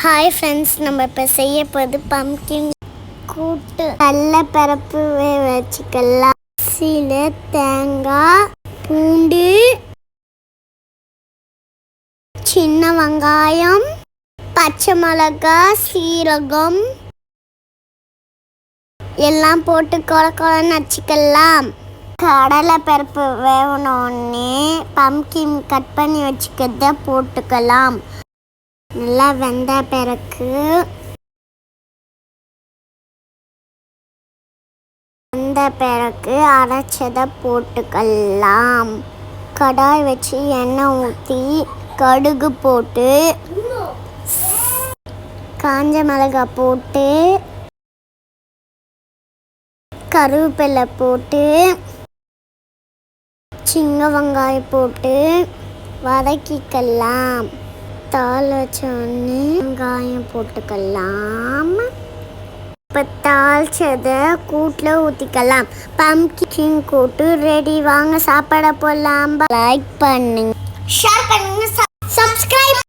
Hi friends நம்ம இப்போ செய்ய போது பம்கின் கூட்டு நல்ல பரப்பு வச்சுக்கலாம். சில தேங்காய் பூண்டு சின்ன வெங்காயம் பச்சை மிளகாய் சீரகம் எல்லாம் போட்டு கொல கொலன்னு வச்சுக்கலாம் கடலை பருப்பு வேகணுன்னே பம்கின் கட் பண்ணி வச்சுக்கிறத போட்டுக்கலாம். நல்லா வெந்த பிறகு வெந்த பிறகு அரைச்சதை போட்டுக்கலாம். கடாய் வச்சு எண்ணெய் ஊற்றி கடுகு போட்டு காஞ்ச மிளகாய் போட்டு கருவேப்பிலை போட்டு சின்ன வெங்காயம் போட்டு வதக்கிக்கலாம். தாள் வச்சோடனே வெங்காயம் போட்டுக்கலாம். இப்போ தாளிச்சதை கூட்டில் ஊற்றிக்கலாம் பம்கின் கூட்டு ரெடி வாங்க சாப்பாட போடலாம். லைக் பண்ணுங்க. ஷேர் பண்ணுங்க